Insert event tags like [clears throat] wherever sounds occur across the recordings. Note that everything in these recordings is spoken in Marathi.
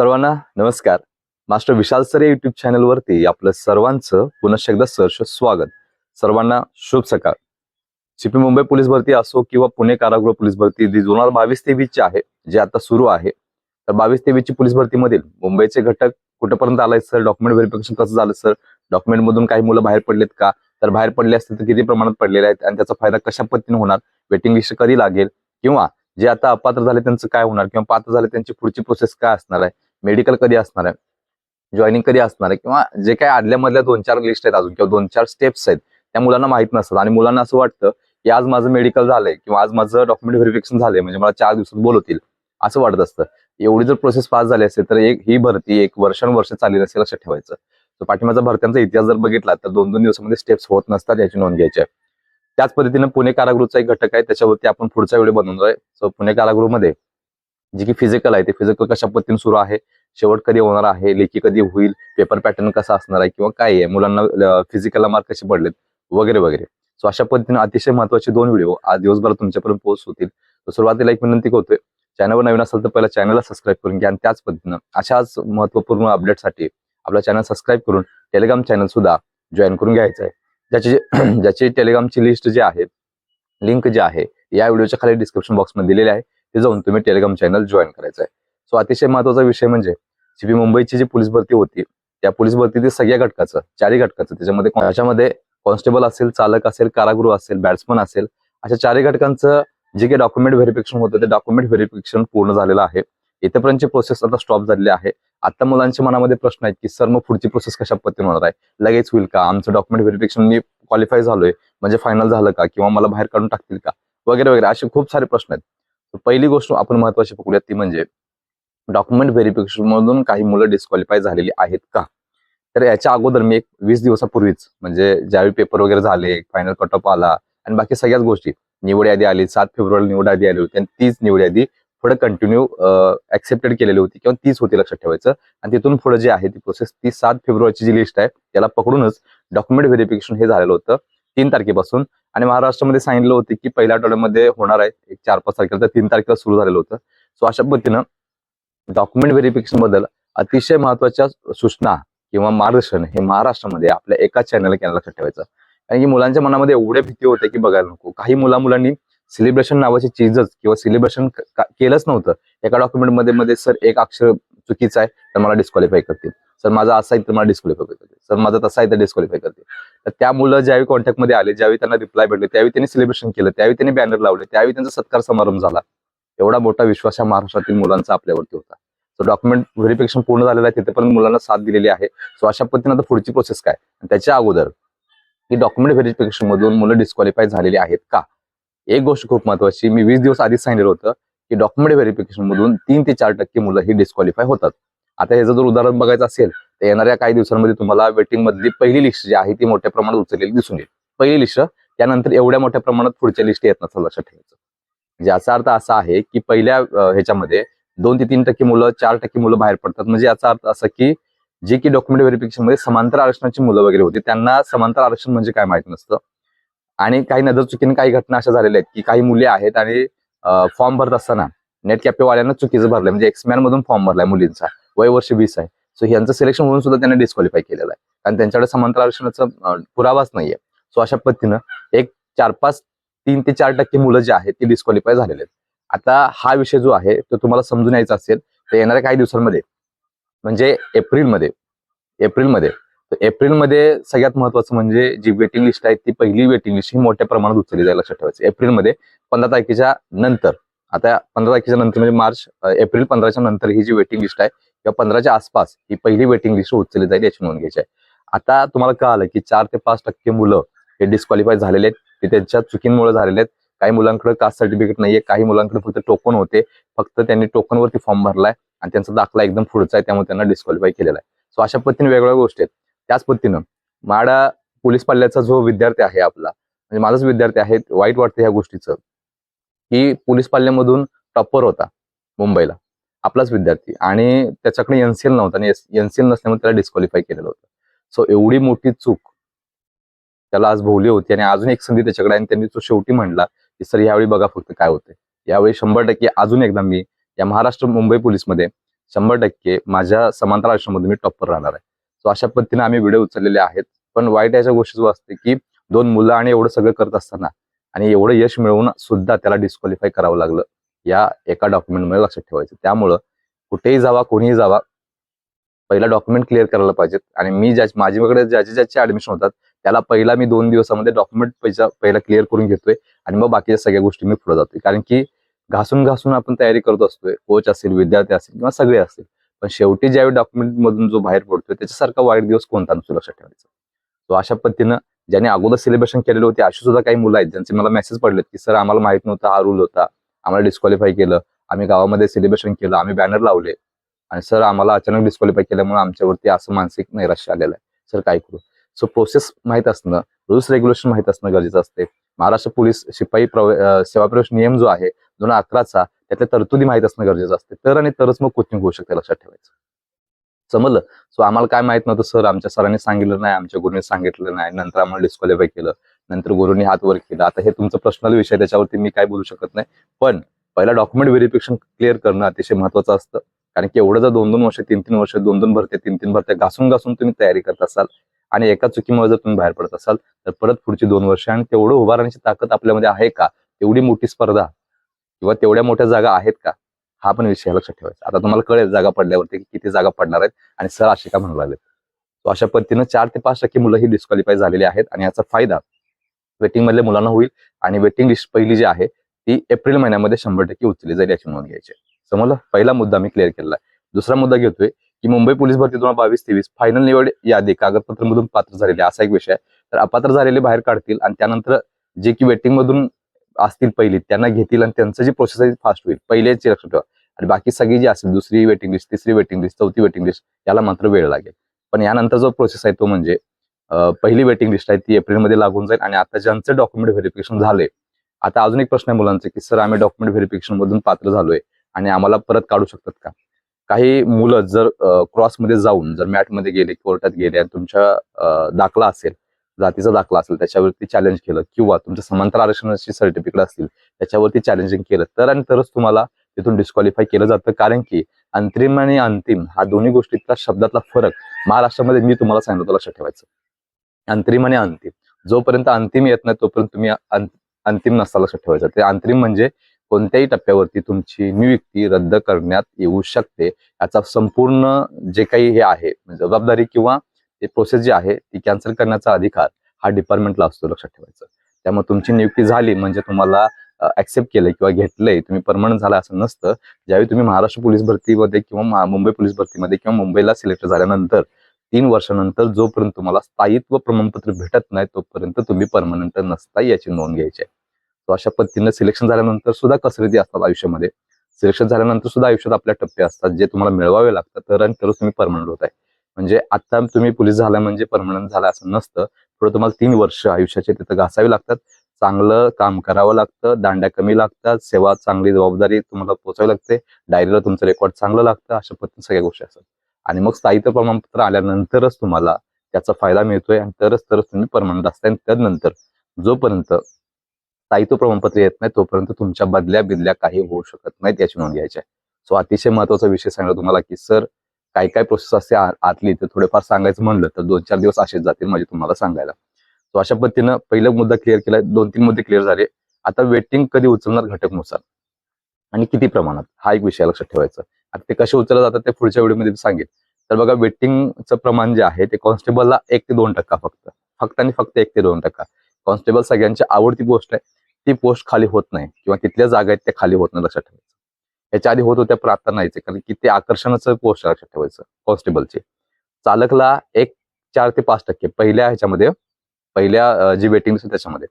सर्वांना नमस्कार. मास्टर विशाल सर या युट्यूब चॅनलवरती आपलं सर्वांचं पुनश्च एकदा सहर्ष स्वागत. सर्वांना शुभ सकाळ. सीपी मुंबई पोलीस भरती असो किंवा पुणे कारागृह पोलीस भरती जी दोन हजार बावीस तेवीसची आहे जे आता सुरू आहे. तर बावीस तेवीसची पोलीस भरतीमधील मुंबईचे घटक कुठेपर्यंत आलाय सर? डॉक्युमेंट व्हेरिफिकेशन कसं झालं सर? डॉक्युमेंट मधून काही मुलं बाहेर पडलेत का? तर बाहेर पडले असतील तर किती प्रमाणात पडलेले आहेत आणि त्याचा फायदा कशा पद्धतीने होणार? वेटिंग लिस्ट कधी लागेल? किंवा जे आता अपात्र झाले त्यांचं काय होणार? किंवा पात्र झाले त्यांची पुढची प्रोसेस काय असणार आहे? मेडिकल कधी असणार आहे? जॉईनिंग कधी असणार आहे? किंवा जे काही आदल्या मधल्या दोन चार लिस्ट आहेत अजून किंवा दोन चार स्टेप्स आहेत त्या मुलांना माहीत नसतात. आणि मुलांना असं वाटतं की आज माझं मेडिकल झालंय किंवा आज माझं डॉक्युमेंट व्हेरिफिकेशन झालंय म्हणजे मला चार दिवसात बोलवतील असं वाटत असतं. एवढी जर प्रोसेस पास झाली असेल तर एक ही भरती एक वर्षानुवर्ष चालली नसेल लक्षात ठेवायचं. तर पाठीमागचा भरत्यांचा इतिहास जर बघितला तर दोन दोन दिवसामध्ये स्टेप्स होत नसतात याची नोंद घ्यायची आहे. त्याच पद्धतीने पुणे कारागृहचा एक घटक आहे त्याच्यावरती आपण पुढचा व्हिडिओ बनवणार आहे. सो पुणे कारागृहमध्ये जी की फिजिकल आहे ते फिजिकल कशा पद्धतीने सुरू आहे शेवट कधी होणार आहे लेखी कधी होईल पेपर पॅटर्न कसा असणार आहे किंवा काय आहे मुलांना फिजिकलला मार्क कसे पडलेत वगैरे वगैरे. सो अशा पद्धतीने अतिशय महत्त्वाचे दोन व्हिडिओ आज दिवसभरात तुमच्यापर्यंत पोहोच होतील. तर सुरुवातीला एक विनंती करतोय चॅनलवर नवीन असेल तर पहिला चॅनलला सबस्क्राईब करून घ्या आणि त्याच पद्धतीनं अशाच महत्त्वपूर्ण अपडेटसाठी आपला चॅनल सबस्क्राईब करून टेलिग्राम चॅनल सुद्धा जॉईन करून घ्यायचं आहे. ज्याची [clears throat] ज्याची टेलिग्रामची लिस्ट जी आहे लिंक जी आहे या व्हिडिओच्या खाली डिस्क्रिप्शन बॉक्समध्ये दिलेली आहे. ते जाऊन तुम्ही टेलिग्राम चॅनल जॉईन करायचं आहे सो अतिशय महत्त्वाचा विषय म्हणजे सीपी मुंबईची जी पोलीस भरती होती त्या पोलीस भरती सगळ्या घटकाचं चारही घटकाचं त्याच्यामध्ये याच्यामध्ये कॉन्स्टेबल असेल चालक असेल कारागृह असेल बॅट्समन असेल अशा चारही घटकांचं जे काही डॉक्युमेंट व्हेरिफिकेशन होतं ते डॉक्युमेंट व्हेरिफिकेशन पूर्ण झालेलं आहे. इथपर्यंतची प्रोसेस आता स्टॉप झालेली आहे. आता मुलांच्या मनामध्ये प्रश्न आहेत की सर मग पुढची प्रोसेस कशा पद्धतीने होणार आहे? लगेच होईल का? आमचं डॉक्युमेंट व्हेरिफिकेशन मी क्वालिफाय झालोय. म्हणजे फायनल झालं का? किंवा मला बाहेर काढून टाकतील का? वगैरे वगैरे असे खूप सारे प्रश्न आहेत. पहिली गोष्ट आपण महत्वाची पकडूयात ती म्हणजे डॉक्युमेंट व्हेरिफिकेशन मधून काही मुलं डिस्क्वालिफाय झालेली आहेत का? तर याच्या अगोदर मी एक वीस दिवसापूर्वीच म्हणजे ज्यावेळी पेपर वगैरे झाले फायनल कट ऑफ आला आणि बाकी सगळ्याच गोष्टी निवड यादी आली सात फेब्रुवारी निवड यादी आली होती आणि तीच निवड यादी पुढे कंटिन्यू ऍक्सेप्टेड केलेली होती किंवा तीच होती लक्षात ठेवायचं. आणि तिथून पुढे जी आहे ती प्रोसेस ती सात फेब्रुवारीची जी लिस्ट आहे त्याला पकडूनच डॉक्युमेंट व्हेरिफिकेशन हे झालेलं होतं. तीन तारखेपासून. आणि महाराष्ट्रामध्ये सांगितलं होतं की पहिल्या आठवड्यामध्ये होणार आहे एक चार पाच तारखेला तर तीन तारखेला सुरू झालेलं होतं. सो अशा पद्धतीनं डॉक्युमेंट व्हेरिफिकेशनबद्दल अतिशय महत्त्वाच्या सूचना किंवा मार्गदर्शन हे महाराष्ट्रामध्ये आपल्या एका चॅनल केलं लक्षात ठेवायचं. कारण की मुलांच्या मनामध्ये एवढे भीती होते की बघायला नको. काही मुला मुलांनी सेलिब्रेशन नावाची चीजच किंवा सेलिब्रेशन केलंच नव्हतं. एका डॉक्युमेंटमध्ये मध्ये सर एक अक्षर चुकीचं आहे तर मला डिस्क्वालिफाय करतील. सर माझा असा आहे तर मला डिस्क्वालिफाय करतील. सर माझा तसा आहे तर डिस्क्वालिफाय करतील. तर त्या मुलं ज्यावेळी कॉन्टॅक्टमध्ये आले ज्यावेळी त्यांना रिप्लाय भेटले त्यावेळी त्यांनी सेलिब्रेशन केलं त्यावेळी त्यांनी बॅनर लावले त्यावेळी त्यांचा सत्कार समारंभ झाला. एवढा मोठा विश्वास या महाराष्ट्रातील मुलांचा आपल्यावरती होता. सो डॉक्युमेंट व्हेरिफिकेशन पूर्ण झालेलं आहे तिथेपर्यंत मुलांना साथ दिलेली आहे. सो अशा पद्धतीने आता पुढची प्रोसेस काय? आणि त्याच्या अगोदर की डॉक्युमेंट व्हेरिफिकेशन मधून मुलं डिस्क्वालिफाय झालेली आहेत का? एक गोष्ट खूप महत्वाची मी वीस दिवस आधीच सांगितलं होतं की डॉक्युमेंट व्हेरिफिकेशन मधून तीन ते चार टक्के मुलं ही डिस्क्वालिफाय होतात. आता ह्याचं जर उदाहरण बघायचं असेल तर येणाऱ्या काही दिवसांमध्ये तुम्हाला वेटिंग मधली पहिली लिस्ट जी आहे ती मोठ्या प्रमाणात उचललेली दिसून येईल. पहिली लिस्ट त्यानंतर एवढ्या मोठ्या प्रमाणात पुढच्या लिस्ट येत नसतात लक्षात ठेवायचं. म्हणजे याचा अर्थ असा आहे की पहिल्या ह्याच्यामध्ये दोन ते तीन टक्के मुलं चार टक्के मुलं बाहेर पडतात. म्हणजे याचा अर्थ असा की जे की डॉक्युमेंट व्हेरिफिकेशनमध्ये समांतर आरक्षणाची मुलं वगैरे होती त्यांना समांतर आरक्षण म्हणजे काय माहीत नसतं. आणि काही नजर चुकीने काही घटना अशा झालेल्या आहेत की काही मुले आहेत आणि फॉर्म भरत असताना नेट कॅपेवाल्यांना चुकीचं भरलंय. म्हणजे एक्समॅन मधून फॉर्म भरलाय मुलींचा. वय वर्ष वीस आहे. सो यांचं सिलेक्शन म्हणून सुद्धा त्यांनी डिस्क्वालिफाय केलेलं आहे. कारण त्यांच्याकडे समांतर आरक्षणाचा पुरावाच नाहीये. सो अशा पद्धतीनं एक चार पाच तीन ते चार टक्के मुलं जे आहेत ती डिस्क्वालिफाय झालेले आहेत. आता हा विषय जो आहे तो तुम्हाला समजून यायचा असेल तर येणाऱ्या काही दिवसांमध्ये म्हणजे एप्रिलमध्ये एप्रिलमध्ये तर एप्रिलमध्ये सगळ्यात महत्वाचं म्हणजे जी वेटिंग लिस्ट आहे ती पहिली वेटिंग लिस्ट ही मोठ्या प्रमाणात उचलली जाईल लक्षात ठेवायचं. एप्रिलमध्ये पंधरा तारखेच्या नंतर आता पंधरा तारखेच्या नंतर म्हणजे मार्च एप्रिल पंधराच्या नंतर ही जी वेटिंग लिस्ट आहे किंवा पंधराच्या आसपास ही पहिली वेटिंग लिस्ट उचलली जाईल याची नोंद घ्यायची आहे. आता तुम्हाला कळालं की चार ते पाच टक्के मुलं हे डिस्क्वालिफाय झालेले आहेत ते त्यांच्या चुकींमुळे झालेले आहेत. काही मुलांकडे कास्ट सर्टिफिकेट नाहीये काही मुलांकडे फक्त टोकन होते. फक्त त्यांनी टोकनवरती फॉर्म भरलाय आणि त्यांचा दाखला एकदम पुढचा आहे त्यामुळे त्यांना डिस्क्वालिफाय केलेला आहे. सो अशा पद्धतीने वेगवेगळ्या गोष्टी आहेत. त्याच पद्धतीनं माडा पोलीस पाल्याचा जो विद्यार्थी आहे आपला म्हणजे माझाच विद्यार्थी आहे वाईट वाटतं ह्या गोष्टीचं की पोलीस पाल्यामधून टॉपर होता मुंबईला आपलाच विद्यार्थी. आणि त्याच्याकडे एनसीएल नव्हता आणि एनसीएल नसल्यामुळे त्याला डिस्क्वालिफाय केलेलं होतं. सो एवढी मोठी चूक त्याला आज भोवली होती आणि अजून एक संधी त्याच्याकडे आणि त्यांनी तो शेवटी म्हणला की सर यावेळी बघा फक्त काय होते यावेळी शंभर टक्के अजून एकदा मी या महाराष्ट्र मुंबई पोलीसमध्ये शंभर टक्के माझ्या समांतर आयुष्यामध्ये मी टॉपर राहणार आहे. सो अशा पद्धतीने आम्ही व्हिडिओ उचललेले आहेत. पण वाईट याच्या गोष्टी जो असते की दोन मुलं आणि एवढं सगळं करत असताना आणि एवढं यश मिळवून सुद्धा त्याला डिस्क्वालिफाय करावं लागलं या एका डॉक्युमेंटमुळे लक्षात ठेवायचं. त्यामुळं कुठेही जावा कोणीही जावा पहिला डॉक्युमेंट क्लिअर करायला पाहिजेत. आणि मी ज्या माझ्याकडे ज्याचे ज्याचे ऍडमिशन होतात त्याला पहिला मी दोन दिवसामध्ये डॉक्युमेंट पैसा पहिला क्लिअर करून घेतोय आणि मग बाकीच्या सगळ्या गोष्टी मी पुढे जातोय. कारण की घासून घासून आपण तयारी करत असतोय. कोच असेल विद्यार्थी असेल किंवा सगळे असतील पण शेवटी ज्यावेळी डॉक्युमेंट मधून जो बाहेर पडतोय त्याच्यासारखा वाईट दिवस कोणता नसतो लक्षात ठेवायचं? तो अशा पद्धतीनं ज्यांनी अगोदर सिलेबेशन केलेले होते अशी सुद्धा काही मुलं आहेत ज्यांचे मला मेसेज पडलेत की सर आम्हाला माहीत नव्हता हा रूल होता. आम्हाला डिस्क्वालिफाय केलं. आम्ही गावामध्ये सिलेबेशन केलं. आम्ही बॅनर लावले. आणि सर आम्हाला अचानक डिस्क्वालिफाय केल्यामुळे आमच्यावरती असं मानसिक नैराश्य आलेलं आहे. सर काय करू? सो प्रोसेस माहीत असणं रुल्स रेग्युलेशन माहीत असणं गरजेचं असते महाराष्ट्र पोलीस शिपाई प्रवे सेवा प्रवेश नियम जो आहे दोन अकराचा त्यातल्या तरतुदी माहीत असणं गरजेचं असते. तर आणि तरच मग कोचिंग होऊ शकते लक्षात ठेवायचं. समजलं? सो आम्हाला काय माहीत नव्हतं सर आमच्या सरांनी सांगितलं नाही आमच्या गुरुने सांगितलं नाही नंतर आम्हाला डिस्क्वालिफाय केलं नंतर गुरुनी हात वर केला. आता हे तुमचं पर्सनल विषय त्याच्यावरती मी काय बोलू शकत नाही. पण पहिला डॉक्युमेंट व्हेरिफिकेशन क्लिअर करणं अतिशय महत्वाचं असतं. कारण की एवढं जर दोन दोन वर्ष तीन तीन वर्ष दोन दोन भरते तीन तीन भरते घासून घासून तुम्ही तयारी करत असाल आणि एका चुकीमुळे जर तुम्ही बाहेर पडत असाल तर परत पुढची दोन वर्ष आणि तेवढं उभारण्याची ताकद आपल्यामध्ये आहे का? एवढी मोठी स्पर्धा. किंवा तेवढ्या मोठ्या जागा आहेत का? हा पण विषय लक्षात ठेवायचा. आता तुम्हाला कळेल जागा पडल्यावरती की किती जागा पडणार आहेत आणि सर असे का म्हणू लागले तो अशा पद्धतीनं चार ते पाच टक्के मुलं ही डिस्क्वालिफाय झालेली आहेत आणि याचा फायदा वेटिंग मधल्या मुलांना होईल आणि वेटिंग लिस्ट पहिली जी आहे ती एप्रिल महिन्यामध्ये शंभर टक्के उचलली जाईल याची नोंद घ्यायची समजा समजलं पहिला मुद्दा मी क्लिअर केलेला आहे. दुसरा मुद्दा घेतोय की मुंबई पोलीस भरती दोन बावीस तेवीस फायनल निवड यादी कागदपत्र मधून पात्र झालेले असा एक विषय तर अपात्र झालेले बाहेर काढतील आणि त्यानंतर जे की वेटिंग मधून असतील पहिली त्यांना घेतील आणि त्यांचं जी प्रोसेस आहे फास्ट होईल. पहिल्याची लक्षात ठेवा. आणि बाकी सगळी जी असेल दुसरी वेटिंग लिस्ट तिसरी वेटिंग लिस्ट चौथी वेटिंग लिस्ट याला मात्र वेळ लागेल. पण यानंतर जो प्रोसेस आहे तो म्हणजे पहिली वेटिंग लिस्ट आहे ती एप्रिलमध्ये लागून जाईल आणि आता ज्यांचं डॉक्युमेंट व्हेरिफिकेशन झालंय आता अजून एक प्रश्न आहे मुलांचे की सर आम्ही डॉक्युमेंट व्हेरिफिकेशन मधून पात्र झालोय आणि आम्हाला परत काढू शकतात का? काही मुलं जर क्रॉसमध्ये जाऊन जर मॅटमध्ये गेले कोर्टात गेले आणि तुमच्या दाखला असेल जातीचा दाखला असेल त्याच्यावरती चॅलेंज केलं किंवा तुमचं समांतर आरक्षणाची सर्टिफिकेट असतील त्याच्यावरती चॅलेंजिंग केलं तर आणि तरच तुम्हाला तिथून डिस्क्वालिफाय केलं जातं. कारण की अंतरिम आणि अंतिम हा दोन्ही गोष्टीतला शब्दातला फरक महाराष्ट्रामध्ये मी तुम्हाला सांगितलं होतं लक्षात ठेवायचं. अंतरिम आणि अंतिम. जोपर्यंत अंतिम येत नाही तोपर्यंत तुम्ही अंतिम नसता लक्षात ठेवायचं. ते अंतरिम म्हणजे कोणत्याही टप्प्यावरती तुमची नियुक्ती रद्द करण्यात येऊ शकते. याचा संपूर्ण जे काही हे आहे जबाबदारी किंवा ते प्रोसेस जी आहे ती कॅन्सल करण्याचा अधिकार हा डिपार्टमेंटला असतो लक्षात ठेवायचं. त्यामुळे तुमची नियुक्ती झाली म्हणजे तुम्हाला ऍक्सेप्ट केलं किंवा घेतलंय तुम्ही परमनंट झाला असं नसतं. ज्यावेळी तुम्ही महाराष्ट्र पोलीस भरतीमध्ये किंवा मुंबई पोलीस भरतीमध्ये किंवा मुंबईला सिलेक्ट झाल्यानंतर तीन वर्षानंतर जोपर्यंत तुम्हाला स्थायित्व प्रमाणपत्र भेटत नाही तोपर्यंत तुम्ही परमनंट नसता याची नोंद घ्यायची आहे. तो अशा पद्धतीनं सिलेक्शन झाल्यानंतर सुद्धा कसरती असतात आयुष्यामध्ये. सिलेक्शन झाल्यानंतर सुद्धा आयुष्यात आपल्या टप्पे असतात जे तुम्हाला मिळवावे लागतात तर आणि तरच तुम्ही परमनंट होत आहे. म्हणजे आता तुम्ही पोलीस झाला म्हणजे परमनंट झाला असं नसतं. पुढे तुम्हाला तीन वर्ष आयुष्याचे तिथं घासावी लागतात. चांगलं काम करावं लागतं दांड्या कमी लागतात सेवा चांगली जबाबदारी तुम्हाला पोचावी लागते डायरीला तुमचं रेकॉर्ड चांगलं लागतं अशा पद्धतीने सगळ्या गोष्टी असतात. आणि मग स्थायित्व प्रमाणपत्र आल्यानंतरच तुम्हाला त्याचा फायदा मिळतोय आणि तरच तरच तुम्ही परमनंट असताय आणि त्यानंतर जोपर्यंत स्थायित्व प्रमाणपत्र येत नाही तोपर्यंत तुमच्या बदल्या बिदल्या काही होऊ शकत नाहीत याची नोंद घ्यायची आहे. सो अतिशय महत्त्वाचा विषय सांगला तुम्हाला की सर काय काय प्रोसेस असते आतली ते थोडेफार सांगायचं म्हणलं तर दोन चार दिवस असेच जातील म्हणजे तुम्हाला सांगायला. सो अशा पद्धतीनं पहिला मुद्दा क्लिअर केला दोन तीन मुद्दे क्लिअर झाले. आता वेटिंग कधी उचलणार घटकनुसार? आणि किती प्रमाणात? हा एक विषय लक्षात ठेवायचा. आता ते कसे उचलले जातात ते पुढच्या व्हिडिओमध्ये सांगेल तर बघा वेटिंगचं प्रमाण जे आहे ते कॉन्स्टेबलला एक ते दोन टक्का फक्त. फक्त आणि फक्त एक ते दोन टक्का. कॉन्स्टेबल सगळ्यांची आवडती पोस्ट आहे. ती पोस्ट खाली होत नाही किंवा तिथल्या जागा आहेत त्या खाली होत नाही लक्षात ठेवायचं याच्या आधी होत होत्या पण आता नाहीच कारण की ते आकर्षणाचं पोस्ट लक्षात ठेवायचं कॉन्स्टेबलचे चालकला एक चार ते पाच टक्के पहिल्या ह्याच्यामध्ये पहिल्या जी वेटिंग असते त्याच्यामध्ये.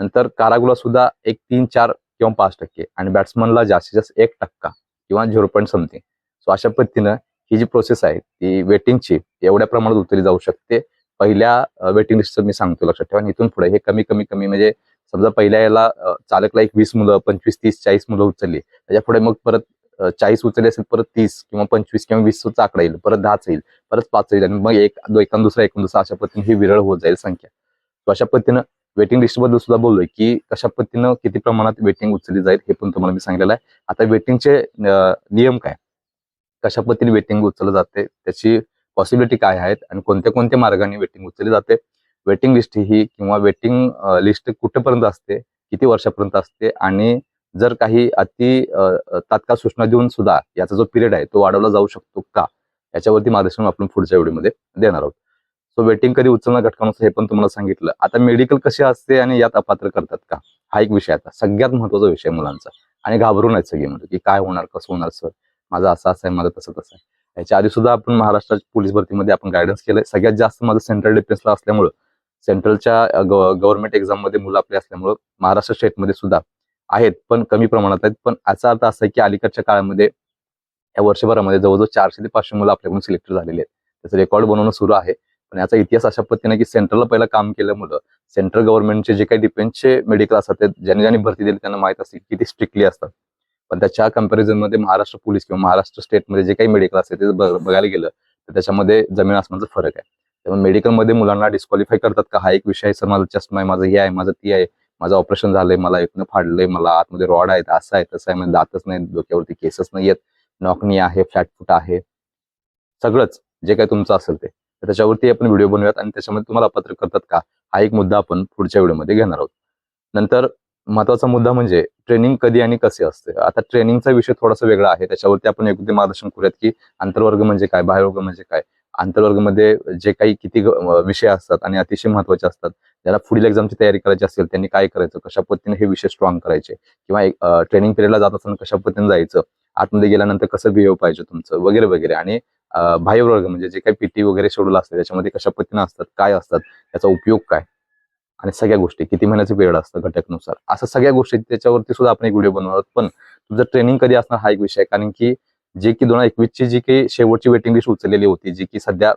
नंतर कारागुला सुद्धा एक तीन चार किंवा पाच टक्के आणि बॅट्समनला जास्तीत जास्त एक टक्का किंवा झिरो पॉईंट समथिंग सो अशा पद्धतीनं ही जी प्रोसेस आहे ती वेटिंगची एवढ्या प्रमाणात उतरली जाऊ शकते. पहिल्या वेटिंग लिस्टचं मी सांगतो लक्षात ठेवा आणि इथून पुढे हे कमी कमी कमी म्हणजे समजा पहिल्या याला चालकला एक वीस मुलं पंचवीस तीस चाळीस मुलं उचलली. त्याच्या पुढे मग परत चाळीस उचलली असेल परत तीस किंवा पंचवीस किंवा वीसचा आकडा येईल. परत दहाच येईल परत पाच येईल आणि मग एक एकान दुसरा एकूण दुसरा अशा पद्धतीने ही विरळ होत जाईल संख्या. So अशा पद्धतीनं वेटिंग लिस्टबद्दल सुद्धा बोललोय की कशा पद्धतीनं किती प्रमाणात वेटिंग उचलली जाईल हे पण तुम्हाला मी सांगितलेलं आहे. आता वेटिंगचे नियम काय? कशा पद्धतीने वेटिंग उचललं जाते? त्याची पॉसिबिलिटी काय आहेत? आणि कोणत्या कोणत्या मार्गाने वेटिंग उचलली जाते? वेटिंग लिस्ट ही किंवा वेटिंग लिस्ट कुठेपर्यंत असते किती वर्षापर्यंत असते आणि जर काही अति तात्काळ सूचना देऊन सुद्धा याचा जो पिरियड आहे तो वाढवला जाऊ शकतो का? याच्यावरती मार्गदर्शन आपण पुढच्या व्हिडिओमध्ये देणार आहोत. सो वेटिंग कधी उचलणं घटकांचं हे पण तुम्हाला सांगितलं. आता मेडिकल कसे असते आणि यात अपात्र करतात का? हा एक विषय आता. सगळ्यात महत्त्वाचा विषय मुलांचा. आणि घाबरून आहेत सगळी मुलं की काय होणार कसं होणार सर? माझा असं असं आहे माझं तसं तसं आहे. याच्या आधी सुद्धा आपण महाराष्ट्राच्या पोलीस भरतीमध्ये आपण गायडन्स केलंय. सगळ्यात जास्त माझं सेंट्रल डिफेन्सला असल्यामुळं सेंट्रलच्या गव्हर्नमेंट एक्झाममध्ये मुलं आपले असल्यामुळं महाराष्ट्र स्टेटमध्ये सुद्धा आहेत पण कमी प्रमाणात आहेत. पण याचा अर्थ असा आहे की अलीकडच्या काळामध्ये या वर्षभरामध्ये जवळजवळ चारशे ते पाचशे मुलं आपल्याकडून सिलेक्ट झालेले आहेत. त्याचं रेकॉर्ड बनवणं सुरू आहे. पण याचा इतिहास अशा पद्धतीने की सेंट्रलला पहिलं काम केलं मुलं सेंट्रल गव्हर्नमेंटचे जे काही डिफेन्सचे मेडिकल असतात ते ज्यांनी ज्यांनी भरती दिली त्यांना माहीत असते की ते स्ट्रिक्टली असतात. पण त्याच्या कम्पॅरिझनमध्ये महाराष्ट्र पोलीस किंवा महाराष्ट्र स्टेटमध्ये जे काही मेडिकल असते ते बघायला गेलं तर त्याच्यामध्ये जमीन आसमानचा फरक आहे. त्यामुळे मेडिकलमध्ये मुलांना डिस्क्वालिफाय करतात का? हा एक विषय आहे सर माझा चष्मा आहे माझं हे आहे माझं ती आहे माझं ऑपरेशन झालंय मला एकनं फाडलंय मला आतमध्ये रॉड आहेत असं आहे तसं आहे म्हणजे दातच नाही डोक्यावरती केसच नाही आहेत नॉकनी आहे फ्लॅटफूट आहे. सगळंच जे काही तुमचं असेल ते. त्याच्यावरती आपण व्हिडिओ बनवूयात आणि त्याच्यामध्ये तुम्हाला पत्र करतात का? हा एक मुद्दा आपण पुढच्या व्हिडिओमध्ये घेणार आहोत. नंतर महत्त्वाचा मुद्दा म्हणजे ट्रेनिंग कधी आणि कसे असते? आता ट्रेनिंगचा विषय थोडासा वेगळा आहे त्याच्यावरती आपण योग्य मार्गदर्शन करूयात की आंतरवर्ग म्हणजे काय बाह्यवर्ग म्हणजे काय? आंतरवर्गमध्ये जे काही किती विषय असतात आणि अतिशय महत्त्वाचे असतात ज्याला पुढील एक्झामची तयारी करायची असेल त्यांनी काय करायचं कशा पद्धतीने हे विषय स्ट्रॉंग करायचे किंवा एक ट्रेनिंग पिरियडला जात असताना कशा पद्धतीने जायचं आतमध्ये गेल्यानंतर कसं बिहेव पाहिजे तुमचं वगैरे वगैरे. आणि बाह्यवर्ग म्हणजे जे काही पीटी वगैरे शेड्यूल असते त्याच्यामध्ये कशा पद्धतीने असतात काय असतात त्याचा उपयोग काय? आणि सगळ्या गोष्टी किती महिन्याचं पिरियड असतं घटकनुसार? असं सगळ्या गोष्टी त्याच्यावरती सुद्धा आपण एक व्हिडिओ बनवणार पण तुमचं ट्रेनिंग कधी असणार हा एक विषय आहे. कारण की जे की दोन हजार एकवीसची जी काही शेवटची वेटिंग लिस्ट उचललेली होती जी की सध्या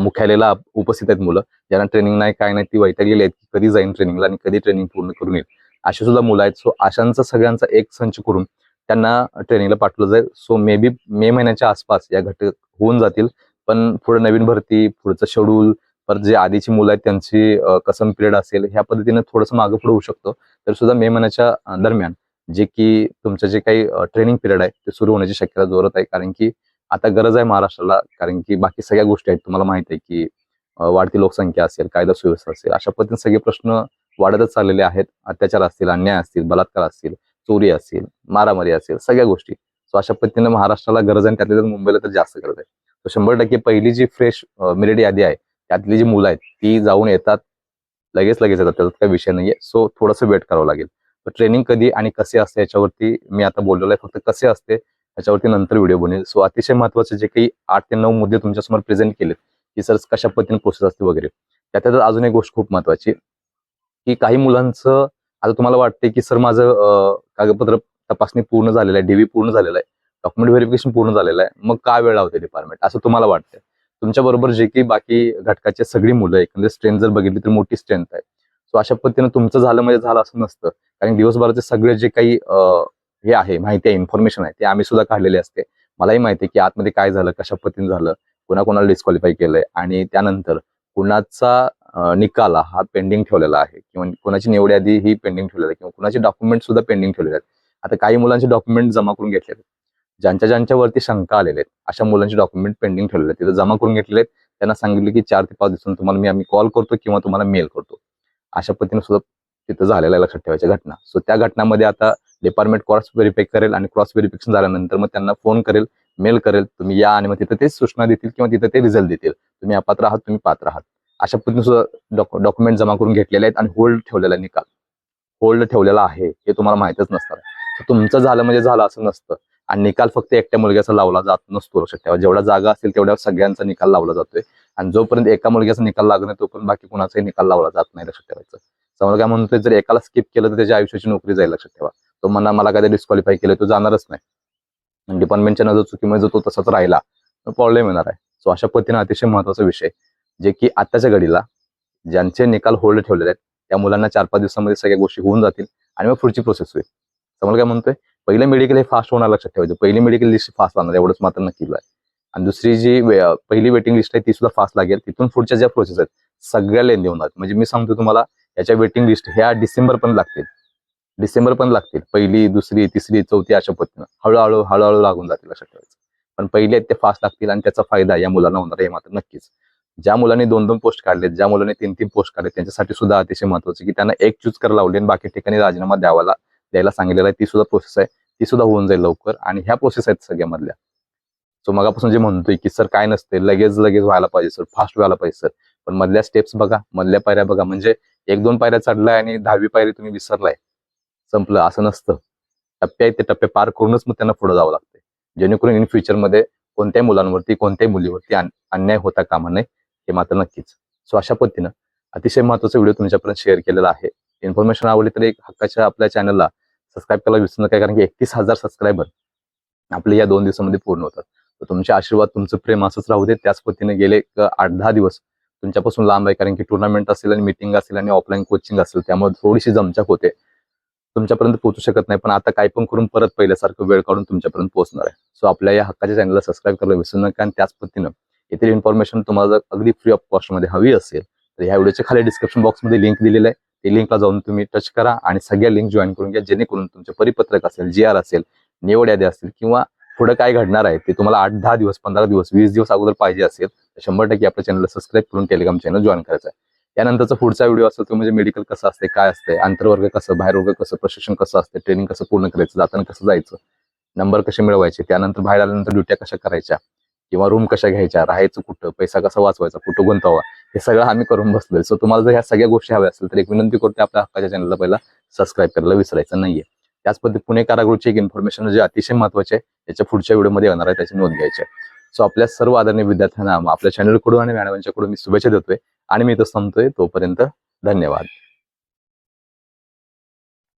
मुख्यालयाला उपस्थित आहेत मुलं ज्यांना ट्रेनिंग नाही काय नाही ती वैतागलेली आहेत की कधी जाईन ट्रेनिंगला आणि कधी ट्रेनिंग पूर्ण करून येईल. अशी सुद्धा मुलं आहेत. सो अशांचा सगळ्यांचा एक संच करून त्यांना ट्रेनिंगला पाठवलं जाईल. सो मे बी मे महिन्याच्या आसपास या घटक होऊन जातील. पण पुढे नवीन भरती पुढचं शेड्यूल परत जे आधीची मुलं आहेत त्यांची कसम पिरियड असेल ह्या पद्धतीने थोडंसं मागं पुढे होऊ शकतो. तर सुद्धा मे महिन्याच्या दरम्यान जे की तुमचं जे काही ट्रेनिंग पिरियड आहे ते सुरू होण्याची शक्यता जोरत आहे. कारण की आता गरज आहे महाराष्ट्राला. कारण की बाकी सगळ्या गोष्टी आहेत. तुम्हाला माहिती आहे की वाढती लोकसंख्या असेल कायदा सुव्यवस्था असेल अशा पद्धतीने सगळे प्रश्न वाढतच चाललेले आहेत. अत्याचार असतील अन्याय असतील बलात्कार असतील चोरी असेल मारामारी असेल सगळ्या गोष्टी. सो अशा पद्धतीने महाराष्ट्राला गरज आहे आणि त्यातल्या मुंबईला तर जास्त गरज आहे. तर शंभर टक्के पहिली जी फ्रेश मिरिट यादी आहे त्यातली जी मुलं आहेत ती जाऊन येतात लगेच लगेच येतात. त्याचा काही विषय नाहीये. सो थोडंसं वेट करावं लागेल. तर ट्रेनिंग कधी आणि कसे असते याच्यावरती मी आता बोललेलो आहे. फक्त कसे असते याच्यावरती नंतर व्हिडिओ बनेल सो अतिशय महत्त्वाचे जे काही आठ ते नऊ मुद्दे तुमच्यासमोर प्रेझेंट केलेत की सर कशा पद्धतीने प्रोसेस असते वगैरे. त्याच्यात अजून एक गोष्ट खूप महत्वाची की काही मुलांचं आता तुम्हाला वाटते की सर माझं कागदपत्र तपासणी पूर्ण झालेलं आहे डीव्ही पूर्ण झालेलं आहे. डॉक्युमेंट व्हेरिफिकेशन पूर्ण झालेलं आहे. मग काय वेळ लावते डिपार्टमेंट असं तुम्हाला वाटतं तुमच्या बरोबर जे की बाकी घटकाचे सगळी मुलं एकंदर स्ट्रेंथ जर बघितली तर मोठी स्ट्रेंथ आहे. सो अशा पद्धतीनं तुमचं झालं म्हणजे झालं असं नसतं. कारण दिवसभराचे सगळे जे काही हे आहे माहिती आहे इन्फॉर्मेशन आहे ते आम्ही सुद्धा काढलेले असते. मलाही माहिती आहे की आतमध्ये काय झालं कशा पद्धतीने झालं कोणाकोणाला डिस्क्वालिफाय केलंय आणि त्यानंतर कुणाचा निकाल हा पेंडिंग ठेवलेला आहे किंवा कुणाची निवड यादी ही पेंडिंग ठेवलेली आहे किंवा कुणाचे डॉक्युमेंट सुद्धा पेंडिंग ठेवलेले आहेत. आता काही मुलांचे डॉक्युमेंट जमा करून घेतलेले आहेत. ज्यांच्या ज्यांच्यावरती शंका आलेले आहेत अशा मुलांचे डॉक्युमेंट पेंडिंग ठेवलेले आहेत. तिथं जमा करून घेतलेले आहेत. त्यांना सांगितले की चार ते पाच दिवसांनी तुम्हाला मी आम्ही कॉल करतो किंवा तुम्हाला मेल करतो. अशा पद्धतीने सुद्धा तिथं झालेल्या लक्षात ठेवायच्या घटना. सो त्या घटनामध्ये आता डिपार्टमेंट क्रॉस व्हेरीफाय करेल आणि क्रॉस व्हेरिफिकेशन झाल्यानंतर मग त्यांना फोन करेल मेल करेल तुम्ही या आणि मग तिथं ते सूचना देतील किंवा तिथं ते रिझल्ट देतील. तुम्ही अपात्र आहात तुम्ही पात्र आहात. अशा पद्धतीने सुद्धा डॉक्युमेंट जमा करून घेतलेले आहेत आणि होल्ड ठेवलेला आहे निकाल. होल्ड ठेवलेला आहे हे तुम्हाला माहितच नसणार. तुमचं झालं म्हणजे झालं असं नसतं. आणि निकाल फक्त एकट्या मुलग्याचा लावला जात नसतो लक्षात ठेवा. जेवढा जागा असेल तेवढ्या सगळ्यांचा निकाल लावला जातोय. आणि जोपर्यंत एका मुलग्याचा निकाल लागत नाही तोपर्यंत बाकी कुणाचाही निकाल लावला जात नाही लक्षात ठेवायचं. समोर काय म्हणतोय जर एकाला स्किप केलं तर त्याच्या आयुष्याची नोकरी जाईल लक्षात ठेवा. तो म्हणा मला काय डिस्क्वालिफाय केलं तो जाणारच नाही. डिपार्टमेंटच्या नजर चुकीमुळे जर तो तसाच राहिला तर प्रॉब्लेम येणार आहे. सो अशा पद्धतीने अतिशय महत्त्वाचा विषय जे की आताच्या घडीला ज्यांचे निकाल होल्ड ठेवलेले आहेत त्या मुलांना चार पाच दिवसामध्ये सगळ्या गोष्टी होऊन जातील आणि मग पुढची प्रोसेस होईल. समोर काय म्हणतोय पहिलं मेडिकल हे फास्ट होणार लक्षात ठेवायचं. पहिली मेडिकल लिस्ट फास्ट राहणार एवढंच मात्र नक्की आहे आणि दुसरी जी पहिली वेटिंग लिस्ट आहे ती सुद्धा फास्ट लागेल. तिथून पुढच्या ज्या प्रोसेस आहेत सगळ्या लेंदी होणार म्हणजे मी सांगतो तुम्हाला याच्या वेटिंग लिस्ट ह्या डिसेंबर पण लागतील. डिसेंबर पण लागतील. पहिली दुसरी तिसरी चौथी अशा पद्धतीनं. हळूहळू हळूहळू लागून जातील लक्षात ठेवायचं. पण पहिले ते फास्ट लागतील आणि त्याचा फायदा या मुलांना होणार आहे हे मात्र नक्कीच. ज्या मुलांनी दोन दोन पोस्ट काढलेत ज्या मुलांनी तीन तीन पोस्ट काढले त्यांच्यासाठी सुद्धा अतिशय महत्वाचं की त्यांना एक चूज करायला लावले आणि बाकी ठिकाणी राजीनामा द्यावाला द्यायला सांगितलेला आहे ती सुद्धा प्रोसेस आहे. ती सुद्धा होऊन जाईल लवकर. आणि ह्या प्रोसेस आहेत सगळ्यामधल्या. सो मगापासून जे म्हणतोय की सर काय नसते लगेच लगेच व्हायला पाहिजे सर. फास्ट व्हायला पाहिजे सर. पण मधल्या स्टेप्स बघा मधल्या पायऱ्या बघा. म्हणजे एक दोन पायऱ्या चढलाय आणि दहावी पायरी तुम्ही विसरलाय. संपलं. असं नसतं. टप्पे आहेत ते टप्पे पार करूनच मग त्यांना पुढे जावं लागते जेणेकरून इन फ्युचरमध्ये कोणत्याही मुलांवरती कोणत्याही मुलीवरती अन्याय होता कामा नये हे मात्र नक्कीच. सो अशा पद्धतीनं अतिशय महत्त्वाचा व्हिडिओ तुमच्यापर्यंत शेअर केलेला आहे. इन्फॉर्मेशन आवडली तर एक हक्काच्या आपल्या चॅनलला सबस्क्राईब करायला विसरू नका कारण की एकतीस हजार सबस्क्रायबर आपले या दोन दिवसामध्ये पूर्ण होतात. तुमचे आशीर्वाद तुमचं प्रेम असंच राहू दे. त्याच पद्धतीने गेले आठ दहा दिवस तुमच्यापासून लांब आहे कारण की टुर्नामेंट असेल आणि मिटिंग असेल आणि ऑफलाईन कोचिंग असेल त्यामुळे थोडीशी जमचक होते. तुमच्यापर्यंत पोहोचू शकत नाही पण आता काय पण करून परत पहिल्यासारखं वेळ काढून तुमच्यापर्यंत पोहोचणार आहे. सो आपल्या या हक्काच्या चॅनलला सबस्क्राईब करायला विसरू नका आणि त्याच पद्धतीनं येथील इन्फॉर्मेशन तुम्हाला जर अगदी फ्री ऑफ कॉस्टमध्ये हवी असेल तर ह्या व्हिडिओच्या खाली डिस्क्रिप्शन बॉक्समध्ये लिंक दिलेलं आहे. ते लिंकला जाऊन तुम्ही टच करा आणि सगळ्या लिंक जॉईन करून घ्या जेणेकरून तुमचे परिपत्रक असेल जी आर असेल निवड यादी असतील किंवा पुढे काय घडणार आहे ते तुम्हाला आठ दहा दिवस पंधरा दिवस वीस दिवस अगोदर पाहिजे असेल तर शंभर टक्के आपल्या चॅनलला सबस्क्राईब करून टेलिग्राम चॅनल जॉईन करायचं आहे. त्यानंतरचा पुढचा व्हिडिओ असेल तो म्हणजे मेडिकल कसं असते काय असते आंतरवर्ग कसं बाहेरवर्ग कसं प्रशिक्षण कसं असते ट्रेनिंग कसं पूर्ण करायचं जाताना कसं जायचं नंबर कसे मिळवायचे त्यानंतर बाहेर आल्यानंतर ड्युट्या कशा करायच्या किंवा रूम कशा घ्यायच्या राहायचं कुठं पैसा कसा वाचवायचा कुठं गुंतवावा हे सगळं आम्ही करून बसलोय. सो तुम्हाला जर ह्या सगळ्या गोष्टी हव्या असेल तर एक विनंती करते आपल्या हक्काच्या चॅनलला पहिला सबस्क्राईब करायला विसरायचं नाहीये. त्याच पद्धती पुणे कारागृहची एक इन्फॉर्मेशन जे अतिशय महत्त्वाचे आहे त्याच्या पुढच्या व्हिडिओमध्ये येणार आहे त्याची नोंद घ्यायची आहे. सो आपल्या सर्व आदरणीय विद्यार्थ्यांना आपल्या चॅनलकडून आणि मॅडमांच्याकडून मी शुभेच्छा देतोय आणि मी इथं संपतोय तोपर्यंत धन्यवाद.